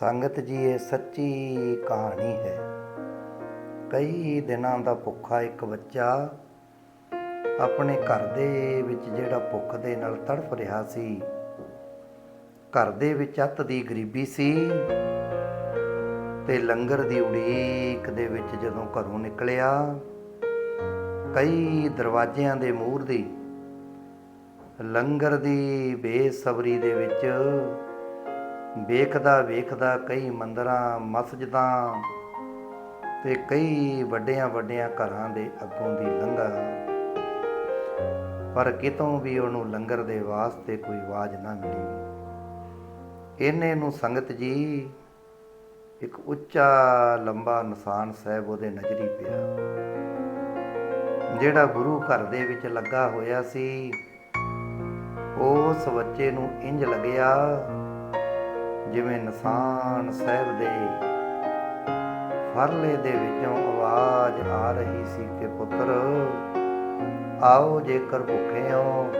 ਸੰਗਤ ਜੀ ਇਹ ਸੱਚੀ ਕਹਾਣੀ ਹੈ। ਕਈ ਦਿਨਾਂ ਦਾ ਭੁੱਖਾ ਇੱਕ ਬੱਚਾ ਆਪਣੇ ਘਰ ਦੇ ਵਿੱਚ ਜਿਹੜਾ ਭੁੱਖ ਦੇ ਨਾਲ ਤੜਫ ਰਿਹਾ ਸੀ, ਘਰ ਦੇ ਵਿੱਚ ਅੱਤ ਦੀ ਗਰੀਬੀ ਸੀ ਤੇ ਲੰਗਰ ਦੀ ਉਡੀਕ ਦੇ ਵਿੱਚ ਜਦੋਂ ਘਰੋਂ ਨਿਕਲਿਆ, ਕਈ ਦਰਵਾਜ਼ਿਆਂ ਦੇ ਮੂਹਰ ਦੀ ਲੰਗਰ ਦੀ ਬੇਸਬਰੀ ਦੇ ਵਿੱਚ ਵੇਖਦਾ ਵੇਖਦਾ ਕਈ ਮੰਦਰਾਂ, ਮਸਜਿਦਾਂ ਤੇ ਕਈ ਵੱਡਿਆਂ ਵੱਡਿਆਂ ਘਰਾਂ ਦੇ ਅੱਗੋਂ ਦੀ ਲੰਘਾ ਪਰ ਕਿਤੋਂ ਵੀ ਉਹਨੂੰ ਲੰਗਰ ਦੇ ਵਾਸਤੇ ਕੋਈ ਆਵਾਜ਼ ਨਾ ਮਿਲੀ। ਇਹਨੇ ਨੂੰ ਸੰਗਤ ਜੀ ਇੱਕ ਉੱਚਾ, ਲੰਬਾ ਨਿਸ਼ਾਨ ਸਾਹਿਬ ਉਹਦੇ ਨਜ਼ਰੀ ਪਿਆ। ਜਿਹੜਾ ਗੁਰੂ ਘਰ ਦੇ ਵਿੱਚ ਲੱਗਾ ਹੋਇਆ ਸੀ, ਉਸ ਬੱਚੇ ਨੂੰ ਇੰਜ ਲੱਗਿਆ ਜਿਵੇਂ ਨਿਸ਼ਾਨ ਸਾਹਿਬ ਦੇ ਫਰਲੇ ਦੇ ਵਿੱਚੋਂ ਆਵਾਜ਼ ਆ ਰਹੀ ਸੀ ਕਿ ਪੁੱਤਰ, ਆਓ ਜੇਕਰ ਭੁੱਖੇ ਹੋ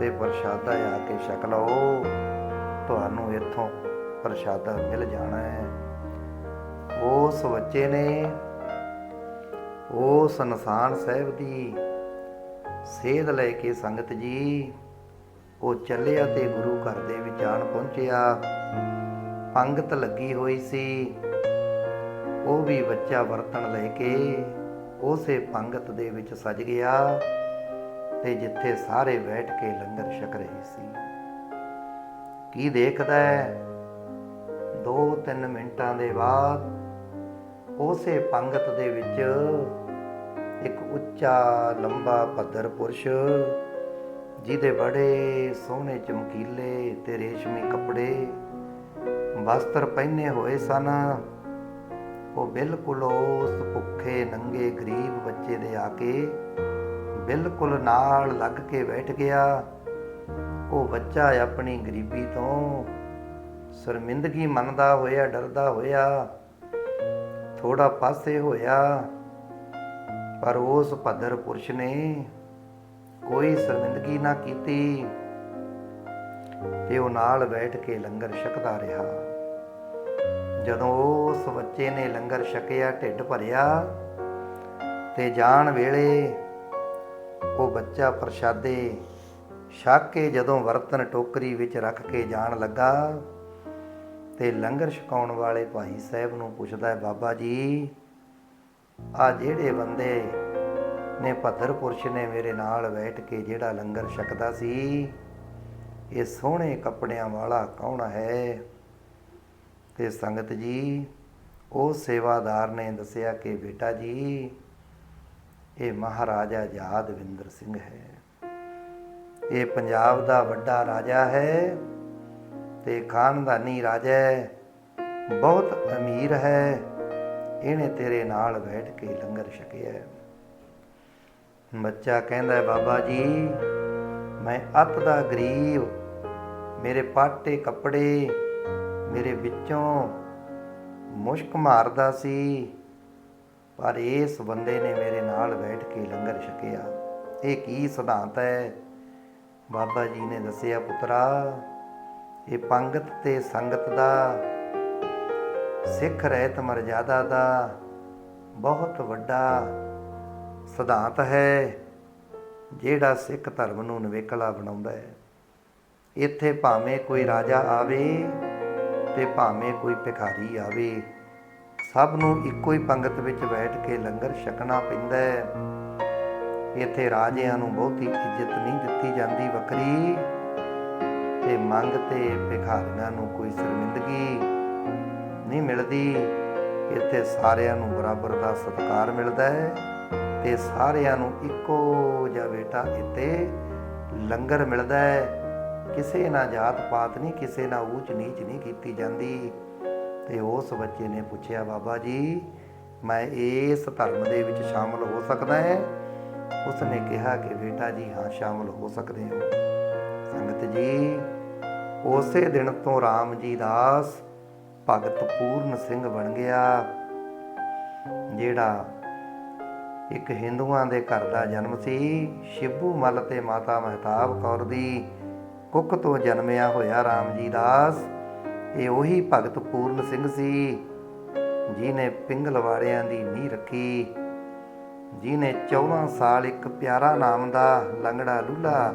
ਤੇ ਪ੍ਰਸ਼ਾਦਾ ਆ ਕੇ ਛਕ ਲਓ, ਤੁਹਾਨੂੰ ਇੱਥੋਂ ਪ੍ਰਸ਼ਾਦਾ ਮਿਲ ਜਾਣਾ ਹੈ। ਉਸ ਬੱਚੇ ਨੇ, ਉਸ ਨਿਸ਼ਾਨ ਸਾਹਿਬ ਦੀ ਸੇਧ ਲੈ ਕੇ ਸੰਗਤ ਜੀ, ਉਹ ਚੱਲਿਆ ਤੇ ਗੁਰੂ ਘਰ ਦੇ ਵਿੱਚ ਆਣ ਪਹੁੰਚਿਆ। ਪੰਗਤ ਲੱਗੀ ਹੋਈ ਸੀ। ਉਹ ਵੀ ਬੱਚਾ ਵਰਤਣ ਲੈ ਕੇ ਉਸੇ ਪੰਗਤ ਦੇ ਵਿੱਚ ਸਜ ਗਿਆ ਤੇ ਜਿੱਥੇ ਸਾਰੇ ਬੈਠ ਕੇ ਲੰਗਰ ਛਕ ਰਹੇ ਸੀ। ਕੀ ਦੇਖਦਾ ਹੈ? 2-3 ਮਿੰਟਾਂ ਦੇ ਬਾਅਦ ਉਸੇ ਪੰਗਤ ਦੇ ਵਿੱਚ ਇੱਕ ਉੱਚਾ, ਲੰਬਾ ਭੱਦਰ ਪੁਰਸ਼, ਜਿਹਦੇ ਬੜੇ ਸੋਹਣੇ ਚਮਕੀਲੇ ਤੇ ਰੇਸ਼ਮੀ ਕੱਪੜੇ ਵਸਤਰ ਪਹਿਨੇ ਹੋਏ ਸਨ। ਉਹ ਬਿਲਕੁਲ ਉਸ ਭੁੱਖੇ ਨੰਗੇ ਗਰੀਬ ਬੱਚੇ ਦੇ ਆ ਕੇ ਬਿਲਕੁਲ ਨਾਲ ਲੱਗ ਕੇ ਬੈਠ ਗਿਆ। ਉਹ ਬੱਚਾ ਆਪਣੀ ਗਰੀਬੀ ਤੋਂ ਸ਼ਰਮਿੰਦਗੀ ਮੰਨਦਾ ਹੋਇਆ, ਡਰਦਾ ਹੋਇਆ ਥੋੜਾ ਪਾਸੇ ਹੋਇਆ। ਪਰ ਉਸ ਭੱਦਰ ਪੁਰਸ਼ ਨੇ ਕੋਈ ਸ਼ਰਮਿੰਦਗੀ ਨਾ ਕੀਤੀ ਤੇ ਉਹ ਨਾਲ ਬੈਠ ਕੇ ਲੰਗਰ ਛਕਦਾ ਰਿਹਾ। ਜਦੋਂ ਉਸ ਬੱਚੇ ਨੇ ਲੰਗਰ ਛਕਿਆ, ਢਿੱਡ ਭਰਿਆ ਤੇ ਜਾਣ ਵੇਲੇ ਉਹ ਬੱਚਾ ਪ੍ਰਸ਼ਾਦੇ ਛਕ ਕੇ ਜਦੋਂ ਬਰਤਨ ਟੋਕਰੀ ਵਿੱਚ ਰੱਖ ਕੇ ਜਾਣ ਲੱਗਾ ਤੇ ਲੰਗਰ ਛਕਾਉਣ ਵਾਲੇ ਭਾਈ ਸਾਹਿਬ ਨੂੰ ਪੁੱਛਦਾ ਹੈ, ਬਾਬਾ ਜੀ ਆ ਜਿਹੜੇ ਬੰਦੇ ਨੇ ਭੱਦਰ ਪੁਰਸ਼ ਨੇ ਮੇਰੇ ਨਾਲ ਬੈਠ ਕੇ ਜਿਹੜਾ ਲੰਗਰ ਛਕਦਾ ਸੀ, ਇਹ ਸੋਹਣੇ ਕੱਪੜਿਆਂ ਵਾਲਾ ਕੌਣ ਹੈ? ਤੇ ਸੰਗਤ ਜੀ, ਉਹ ਸੇਵਾਦਾਰ ਨੇ ਦੱਸਿਆ ਕਿ ਬੇਟਾ ਜੀ, ਇਹ ਮਹਾਰਾਜਾ ਯਾਦਵਿੰਦਰ ਸਿੰਘ ਹੈ। ਇਹ ਪੰਜਾਬ ਦਾ ਵੱਡਾ ਰਾਜਾ ਹੈ ਤੇ ਖਾਨਦਾਨੀ ਰਾਜਾ ਹੈ। ਬਹੁਤ ਅਮੀਰ ਹੈ। ਇਹਨੇ ਤੇਰੇ ਨਾਲ ਬੈਠ ਕੇ ਲੰਗਰ ਛਕਿਆ ਬੱਚਾ ਕਹਿੰਦਾ, ਬਾਬਾ ਜੀ, ਮੈਂ ਅੱਤ ਦਾ ਗਰੀਬ, ਮੇਰੇ ਪਾਟੇ ਕੱਪੜੇ ਮੇਰੇ ਵਿੱਚੋਂ ਮੁਸ਼ਕ ਮਾਰਦਾ ਸੀ, ਪਰ ਇਸ ਬੰਦੇ ਨੇ ਮੇਰੇ ਨਾਲ ਬੈਠ ਕੇ ਲੰਗਰ ਛਕਿਆ। ਇਹ ਕੀ ਸਿਧਾਂਤ ਹੈ? ਬਾਬਾ ਜੀ ਨੇ ਦੱਸਿਆ, ਪੁੱਤਰਾ, ਇਹ ਪੰਗਤ ਤੇ ਸੰਗਤ ਦਾ, ਸਿੱਖ ਰਹਿਤ ਮਰਜ਼ਾਦਾ ਦਾ ਬਹੁਤ ਵੱਡਾ ਸਿਧਾਂਤ ਹੈ, ਜਿਹੜਾ ਸਿੱਖ ਧਰਮ ਨੂੰ ਨਵੇਕਲਾ ਬਣਾਉਂਦਾ ਹੈ। ਇੱਥੇ ਭਾਵੇਂ ਕੋਈ ਰਾਜਾ ਆਵੇ ਤੇ ਭਾਵੇਂ ਕੋਈ ਭਿਖਾਰੀ ਆਵੇ, ਸਭ ਨੂੰ ਇੱਕੋ ਹੀ ਪੰਗਤ ਵਿੱਚ ਬੈਠ ਕੇ ਲੰਗਰ ਛਕਣਾ ਪੈਂਦਾ ਹੈ। ਇੱਥੇ ਰਾਜਿਆਂ ਨੂੰ ਬਹੁਤੀ ਇੱਜ਼ਤ ਨਹੀਂ ਦਿੱਤੀ ਜਾਂਦੀ ਵੱਖਰੀ ਤੇ ਮੰਗ ਤੇ ਭਿਖਾਰੀਆਂ ਨੂੰ ਕੋਈ ਸ਼ਰਮਿੰਦਗੀ ਨਹੀਂ ਮਿਲਦੀ। ਇੱਥੇ ਸਾਰਿਆਂ ਨੂੰ ਬਰਾਬਰ ਦਾ ਸਤਿਕਾਰ ਮਿਲਦਾ ਹੈ ਤੇ ਸਾਰਿਆਂ ਨੂੰ ਇੱਕੋ ਜਿਹਾ ਬੇਟਾ ਇੱਥੇ ਲੰਗਰ ਮਿਲਦਾ ਹੈ। ਕਿਸੇ ਨਾਲ ਜਾਤ ਪਾਤ ਨਹੀਂ ਕਿਸੇ ਨਾਲ ਊਚ ਨੀਚ ਨਹੀਂ ਕੀਤੀ ਜਾਂਦੀ। ਤੇ ਉਸ ਬੱਚੇ ਨੇ ਪੁੱਛਿਆ, ਬਾਬਾ ਜੀ, ਮੈਂ ਇਸ ਧਰਮ ਦੇ ਵਿੱਚ ਸ਼ਾਮਲ ਹੋ ਸਕਦਾ ਹੈ? ਉਸਨੇ ਕਿਹਾ ਕਿ, ਬੇਟਾ ਜੀ, ਹਾਂ, ਸ਼ਾਮਲ ਹੋ ਸਕਦੇ ਹੋ। ਸੰਗਤ ਜੀ, ਉਸੇ ਦਿਨ ਤੋਂ ਰਾਮ ਜੀ ਦਾਸ ਭਗਤ ਪੂਰਨ ਸਿੰਘ ਬਣ ਗਿਆ, ਜਿਹੜਾ ਇੱਕ ਹਿੰਦੂਆਂ ਦੇ ਘਰ ਦਾ ਜਨਮ ਸੀ। ਸ਼ਿਬੂ ਮਲ ਤੇ ਮਾਤਾ ਮਹਿਤਾਬ ਕੌਰ ਦੀ ਕੁੱਖ ਤੋਂ ਜਨਮਿਆ ਹੋਇਆ ਰਾਮ ਜੀ ਦਾਸ ਇਹ ਉਹੀ ਭਗਤ ਪੂਰਨ ਸਿੰਘ ਸੀ ਜਿਨੇ ਪਿੰਗਲ ਵਾਲਿਆਂ ਦੀ ਨੀਂਹ ਰੱਖੀ ਜਿਨੇ 14 ਸਾਲ ਇੱਕ ਪਿਆਰਾ ਨਾਮ ਦਾ ਲੰਗੜਾ ਲੂਲਾ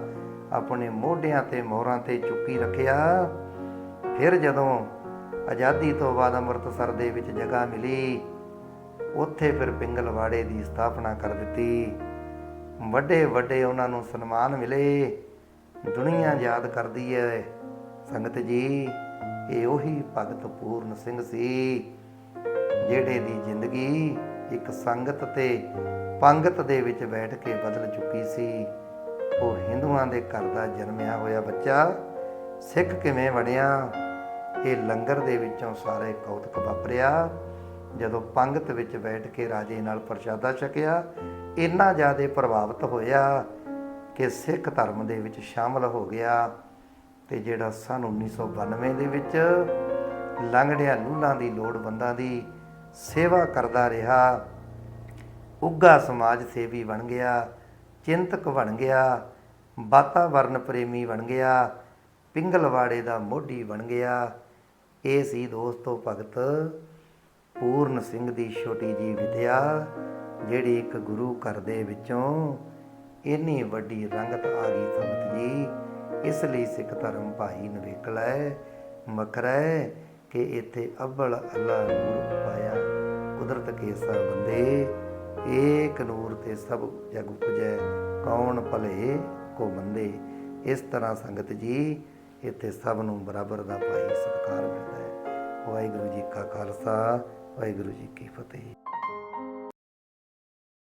ਆਪਣੇ ਮੋਢਿਆਂ ਤੇ ਮੋਹਰਾਂ ਤੇ ਚੁੱਕੀ ਰੱਖਿਆ। ਫਿਰ ਜਦੋਂ ਆਜ਼ਾਦੀ ਤੋਂ ਬਾਅਦ ਅੰਮ੍ਰਿਤਸਰ ਦੇ ਵਿੱਚ ਜਗ੍ਹਾ ਮਿਲੀ, ਉੱਥੇ ਫਿਰ ਪਿੰਗਲਵਾੜੇ ਦੀ ਸਥਾਪਨਾ ਕਰ ਦਿੱਤੀ। ਵੱਡੇ ਵੱਡੇ ਉਹਨਾਂ ਨੂੰ ਸਨਮਾਨ ਮਿਲੇ। ਦੁਨੀਆ ਯਾਦ ਕਰਦੀ ਹੈ ਸੰਗਤ ਜੀ, ਇਹ ਉਹੀ ਭਗਤ ਪੂਰਨ ਸਿੰਘ ਸੀ, ਜਿਹੜੇ ਦੀ ਜ਼ਿੰਦਗੀ ਇੱਕ ਸੰਗਤ ਤੇ ਪੰਗਤ ਦੇ ਵਿੱਚ ਬੈਠ ਕੇ ਬਦਲ ਚੁੱਕੀ ਸੀ। ਉਹ ਹਿੰਦੂਆਂ ਦੇ ਘਰ ਦਾ ਜਨਮਿਆ ਹੋਇਆ ਬੱਚਾ, ਸਿੱਖ ਕਿਵੇਂ ਬਣਿਆ? ਇਹ ਲੰਗਰ ਦੇ ਵਿੱਚੋਂ ਸਾਰੇ ਕੌਤਕ ਵਾਪਰਿਆ। ਜਦੋਂ ਪੰਗਤ ਵਿੱਚ ਬੈਠ ਕੇ ਰਾਜੇ ਨਾਲ ਪ੍ਰਸ਼ਾਦਾ ਛਕਿਆ, ਇੰਨਾ ਜ਼ਿਆਦਾ ਪ੍ਰਭਾਵਿਤ ਹੋਇਆ ਕਿ ਸਿੱਖ ਧਰਮ ਦੇ ਵਿੱਚ ਸ਼ਾਮਲ ਹੋ ਗਿਆ ਤੇ ਜਿਹੜਾ ਸਨ 1992 ਦੇ ਵਿੱਚ ਲੰਗੜਿਆਂ ਲੂਲਾਂ ਦੀ ਲੋੜਵੰਦਾਂ ਦੀ ਸੇਵਾ ਕਰਦਾ ਰਿਹਾ। ਉੱਗਾ ਸਮਾਜ ਸੇਵੀ ਬਣ ਗਿਆ, ਚਿੰਤਕ ਬਣ ਗਿਆ, ਵਾਤਾਵਰਨ ਪ੍ਰੇਮੀ ਬਣ ਗਿਆ, ਪਿੰਗਲਵਾੜੇ ਦਾ ਮੋਢੀ ਬਣ ਗਿਆ। ਇਹ ਸੀ ਦੋਸਤੋ ਭਗਤ ਪੂਰਨ ਸਿੰਘ ਦੀ ਛੋਟੀ ਜੀ ਵਿਦਿਆ, ਜਿਹੜੀ ਇੱਕ ਗੁਰੂ ਘਰ ਦੇ ਵਿੱਚੋਂ ਇੰਨੀ ਵੱਡੀ ਰੰਗਤ ਆ ਗਈ ਸੰਗਤ ਜੀ। ਇਸ ਲਈ ਸਿੱਖ ਧਰਮ ਭਾਈ ਨਵੇਕਲਾ ਹੈ ਮਕਰਾ ਹੈ ਕਿ ਇੱਥੇ ਅਬਲ ਅੱਲਾ ਨੂਰ ਪਾਇਆ ਕੁਦਰਤ ਕੇ ਬੰਦੇ। ਏਕ ਨੂਰ ਤੇ ਸਭ ਜਗ ਉਪਜੈ, ਕੌਣ ਭਲੇ ਕੋ ਮੰਦੇ। ਇਸ ਤਰ੍ਹਾਂ ਸੰਗਤ ਜੀ, ਇੱਥੇ ਸਭ ਨੂੰ ਬਰਾਬਰ ਦਾ ਭਾਈ ਸਤਿਕਾਰ ਮਿਲਦਾ ਹੈ। ਵਾਹਿਗੁਰੂ ਜੀ ਕਾ ਖਾਲਸਾ, ਵਾਹਿਗੁਰੂ ਜੀ ਕੀ ਫਤਿਹ।